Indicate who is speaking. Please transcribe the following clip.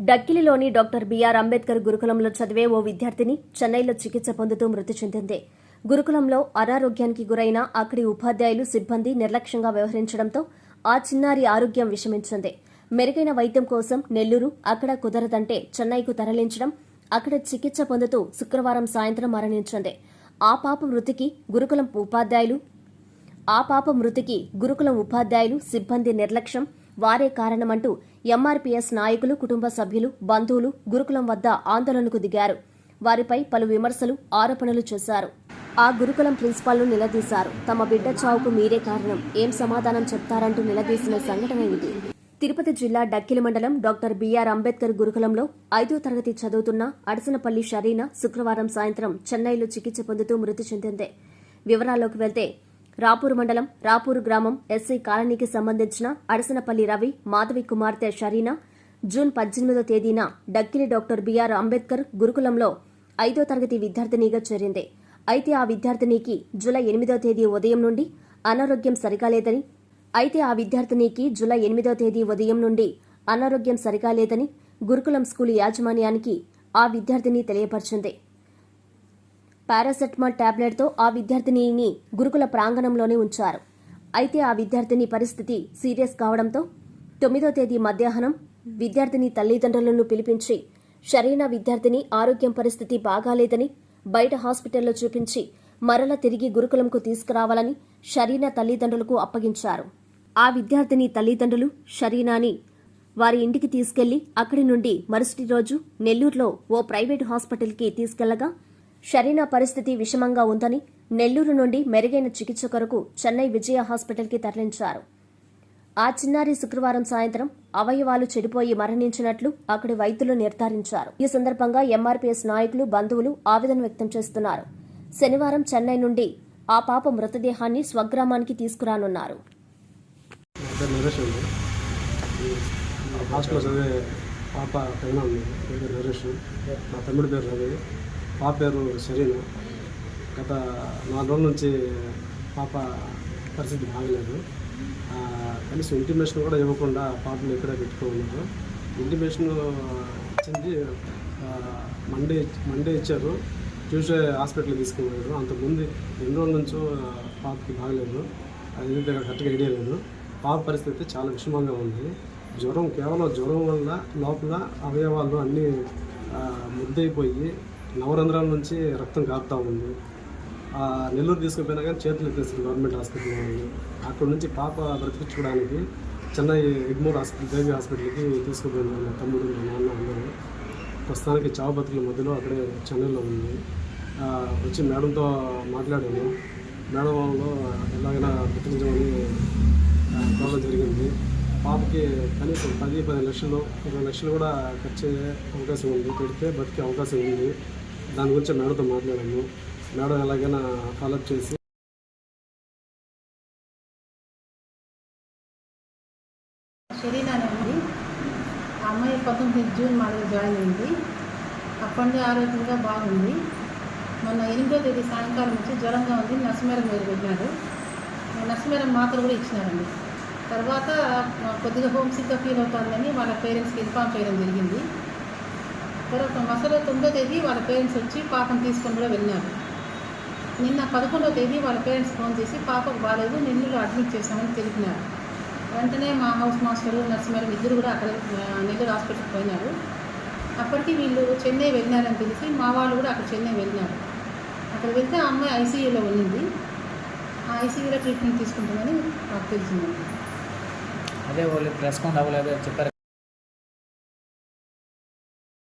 Speaker 1: డక్కిలిలోని doctor BR Ambedkar గురుకులంలో చదివే ఓ విద్యార్థిని చెన్నైలో చికిత్స పొందుతూ మృతి చెందింది. గురుకులంలో అనారోగ్యానికి గురైన అక్కడి ఉపాధ్యాయులు సిబ్బంది నిర్లక్ష్యంగా వ్యవహరించడంతో ఆ చిన్నారి ఆరోగ్యం విషమించింది. మెరుగైన వైద్యం కోసం నెల్లూరు అక్కడ కుదరదంటే చెన్నైకు తరలించడం అక్కడ చికిత్స పొందుతూ శుక్రవారం సాయంత్రం మరణించింది. ఆ పాప మృతికి గురుకులం ఉపాధ్యాయులు ఆ పాప మృతికి గురుకులం ఉపాధ్యాయులు సిబ్బంది నిర్లక్ష్యం వారే కారణమంటూ ఎంఆర్పీఎస్ నాయకులు కుటుంబ సభ్యులు బంధువులు గురుకులం వద్ద ఆందోళనకు దిగారు. వారిపై పలు విమర్శలు ఆరోపణలు చేశారు. ఆ గురుకులం ప్రిన్సిపాల్ను నిలదీశారు. తమ బిడ్డ చావుకు మీరే కారణం. ఏం సమాధానం చెప్తారంటూ నిలదీసిన సంఘటన ఇది. తిరుపతి జిల్లా డక్కిలి మండలం డాక్టర్ బిఆర్ అంబేద్కర్ గురుకులంలో ఐదో తరగతి చదువుతున్న అడసనపల్లి షరీనా శుక్రవారం సాయంత్రం చెన్నైలో చికిత్స పొందుతూ మృతి చెందింది. వివరాల్లోకి వెళ్తే రాపూర్ మండలం రాపూర్ గ్రామం ఎస్సీ కాలనీకి సంబంధించిన అడసనపల్లి రవి మాధవి కుమార్తె షరీనా జూన్ పద్దెనిమిదో తేదీన డక్కిలి డాక్టర్ బిఆర్ అంబేద్కర్ గురుకులంలో ఐదో తరగతి విద్యార్థినిగా చేరింది. అయితే ఆ విద్యార్థినికి జూలై ఎనిమిదో తేదీ ఉదయం నుండి అనారోగ్యం సరిగా లేదని అయితే ఆ విద్యార్థినికి జూలై ఎనిమిదో తేదీ ఉదయం నుండి అనారోగ్యం సరిగా లేదని గురుకులం స్కూల్ యాజమాన్యానికి ఆ విద్యార్థిని తెలియపరిచింది. పారాసెటమాల్ టాబ్లెట్తో ఆ విద్యార్థినిని గురుకుల ప్రాంగణంలోనే ఉంచారు. అయితే ఆ విద్యార్థిని పరిస్థితి సీరియస్ కావడంతో తొమ్మిదో తేదీ మధ్యాహ్నం విద్యార్థిని తల్లిదండ్రులను పిలిపించి షరీనా విద్యార్థిని ఆరోగ్యం పరిస్థితి బాగాలేదని బయట హాస్పిటల్లో చూపించి మరల తిరిగి గురుకులంకు తీసుకురావాలని షరీనా తల్లిదండ్రులకు అప్పగించారు. ఆ విద్యార్థిని తల్లిదండ్రులు షరీనాని వారి ఇంటికి తీసుకెళ్ళి అక్కడి నుండి మరుసటి రోజు నెల్లూరులో ఓ ప్రైవేటు హాస్పిటల్కి తీసుకెళ్ళగా షరీనా పరిస్థితి విషమంగా ఉందని నెల్లూరు నుండి మెరుగైన చికిత్స కొరకు చెన్నై విజయ హాస్పిటల్కి తరలించారు. ఆ చిన్నారి శుక్రవారం సాయంత్రం అవయవాలు చెడిపోయి మరణించినట్లు అక్కడి వైద్యులు నిర్ధారించారు. ఈ సందర్భంగా ఎంఆర్పీఎస్ నాయకులు బంధువులు ఆవేదన వ్యక్తం చేస్తున్నారు. శనివారం చెన్నై నుండి ఆ పాప మృతదేహాన్ని స్వగ్రామానికి తీసుకురానున్నారు.
Speaker 2: పాప పేరు నరేష్ నా తమ్ముడి పేరు రవి. పాప పేరు శరీరం. గత నాలుగు రోజుల నుంచి పాప పరిస్థితి బాగలేదు. కనీసం ఇంటిమేషన్ కూడా ఇవ్వకుండా పాపను ఎక్కడ పెట్టుకోలేదు ఇంటిమేషన్ ఇచ్చింది మండే మండే ఇచ్చారు. ట్యూస్డే హాస్పిటల్కి తీసుకుపోయారు. అంతకుముందు ఎన్ని రోజుల నుంచో పాపకి బాగలేదు. అది ఎందుకంటే కరెక్ట్గా ఐడియా లేదు. పాప పరిస్థితి చాలా విషమంగా ఉంది. జ్వరం కేవలం జ్వరం వల్ల లోపల అవయవాలు అన్నీ ముద్దైపోయి ముద్దయిపోయి నవరంధ్రాల నుంచి రక్తం కారుతూ ఉంది. నెల్లూరు తీసుకుపోయినా కానీ చేతులు ఎత్తేస్తుంది గవర్నమెంట్ హాస్పిటల్ వాళ్ళు. అక్కడ నుంచి పాప బ్రతికించుకోవడానికి చెన్నై ఎగ్మూర్ హాస్పిటల్ దేవి హాస్పిటల్కి తీసుకుపోయింది మా తమ్ముడు మా నాన్న అందరూ. ప్రస్తుతానికి చావు బతుకుల మధ్యలో అక్కడే చెన్నైలో ఉంది. వచ్చి మేడంతో మాట్లాడాను. మేడం వాళ్ళు ఎలాగైనా బ్రతికించమని కోరడం జరిగింది. పాపకి కనీసం పది పది లక్షలు ఇరవై లక్షలు కూడా ఖర్చు అవకాశం ఉంది. పెడితే బతికే అవకాశం ఉంది. దాని గురించి మేడంతో మాట్లాడాము. మేడం ఎలాగైనా ఫాలోఅప్ చేసి
Speaker 3: షరీనా ఆ అమ్మాయి పంతొమ్మిది జూన్ మా దగ్గర జాయిన్ అయింది. అప్పటి నుండి ఆరోగ్యంగా బాగుంది. మొన్న ఎనిమిదో తేదీ సాయంకాలం నుంచి జ్వరంగా ఉంది. నసమేరం మీరు పెట్టినారు నసమేరం మాత్రలు కూడా ఇచ్చినారండి. తర్వాత కొద్దిగా హోమ్ సిక్గా ఫీల్ అవుతుందని వాళ్ళ పేరెంట్స్కి ఇన్ఫామ్ చేయడం జరిగింది. తర్వాత మసలో తొమ్మిదో తేదీ వాళ్ళ పేరెంట్స్ వచ్చి పాపను తీసుకొని కూడా వెళ్ళినారు నిన్న పదకొండో తేదీ వాళ్ళ పేరెంట్స్ ఫోన్ చేసి పాపకు బాగాలేదు నెల్లూరులో అడ్మిట్ చేశామని తెలిపినారు. వెంటనే మా హౌస్ మాస్టరు నర్సు మేడం ఇద్దరు కూడా అక్కడ నెల్లూరు హాస్పిటల్కి పోయినారు. అప్పటికి వీళ్ళు చెన్నై వెళ్ళినారని తెలిసి మా వాళ్ళు కూడా అక్కడ చెన్నై వెళ్ళినారు. అక్కడ వెళ్తే ఆ అమ్మాయి ఐసీయూలో ఉన్నింది. ఆ ఐసీయూలో ట్రీట్మెంట్ తీసుకుంటుందని నాకు తెలిసిందండి
Speaker 4: అదే వాళ్ళు రెస్పాండ్ అవ్వలేదు చెప్పారు.